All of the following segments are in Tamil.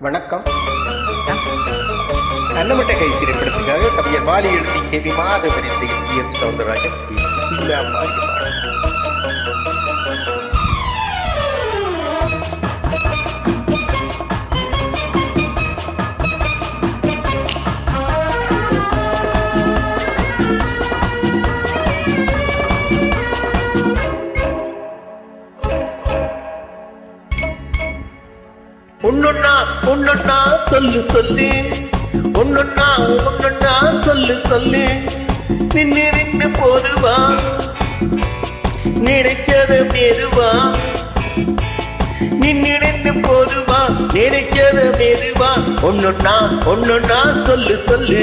வணக்கம். நல்லமட்ட கை திரைப்படத்துக்காக கவிஞர் மாலி எழுதி கே வி மாதவன் இசையில் டி எம் சவுந்தரராஜன் ஒன்னொன்னா ஒன்னொன்னா சொல்லு சொல்லு. ஒன்னொன்னா ஒன்னொன்னா சொல்லு சொல்லு. நின்று நின்னு போதுவா நினைச்சது மெதுவா நின்று நின்னு போதுவா நினைச்சது மெதுவா ஒன்னொன்னா ஒன்னொன்னா சொல்லு சொல்லு.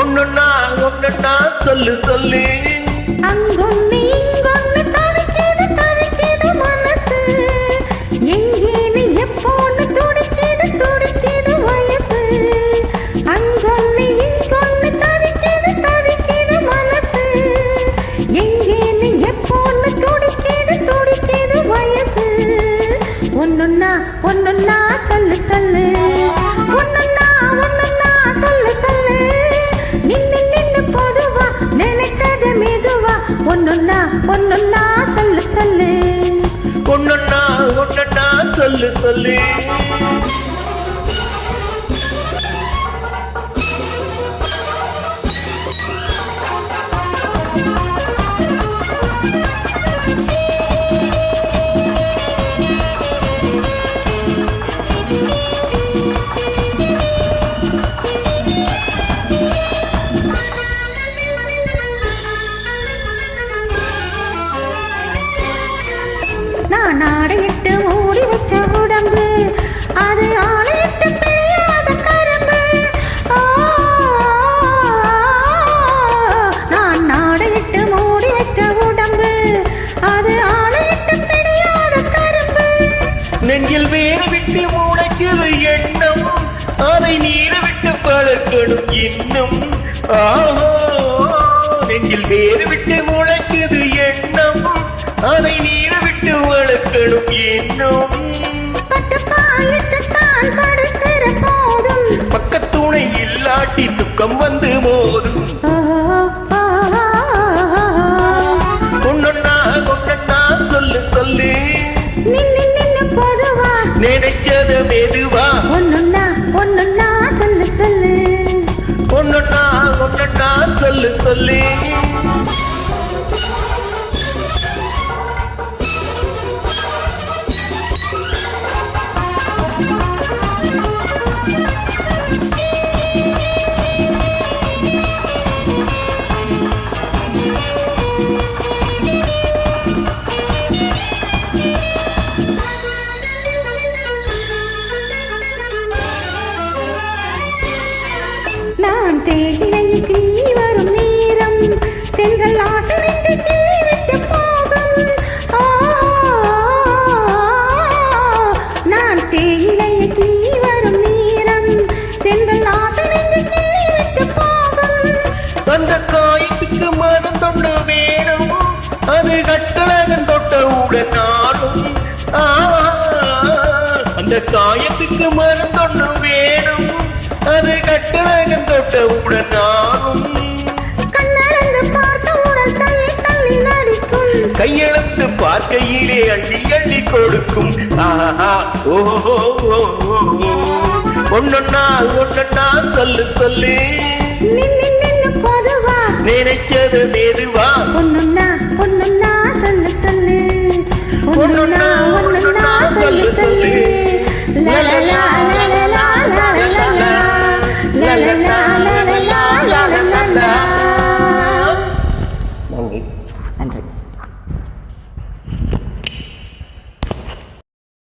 ஒன்னொன்னா ஒன்னொன்னா சொல்லு சொல்லு. அங்கொன்னு ஒன்னொன்னா சொல்லு சொல்லு. ஒன்னொன்னா ஒன்னொன்னா சொல்லு சொல்லு. ஆடையிட்டு மூடி வச்ச உடம்பு. அது ஆணையிட்டு பிழையாத கரும்பு. நான் ஆடையிட்டு மூடி வச்ச உடம்பு. அது ஆணையிட்டு பிழையாத கரும்பு. நெஞ்சில் வேறு விட்டு மூளைக்குது எண்ணம். அதை நீர் விட்டு பழக்கணும் இன்னும். நெஞ்சில் வேறு விட்டு முளைக்குது எண்ணம். அதை நீர் விட்டு வளர்க்கணும் இன்னும் பக்கத்துணை இல்லாட்டி துக்கம் வந்து அது கட்டழகன் தொட்டவுடன் நானும் அந்த காயத்துக்கு தொண்டு வேணும். அது கட்டழகன் தொட்டவுடன் நானும் கையெழுத்து பார்க்கையிலே அள்ளி அள்ளி கொடுக்கும். ஆஹா ஓஹோ ஒன்னொன்னா ஒன்னொன்னா சொல்லு சொல்லு. நின்னு 来来来。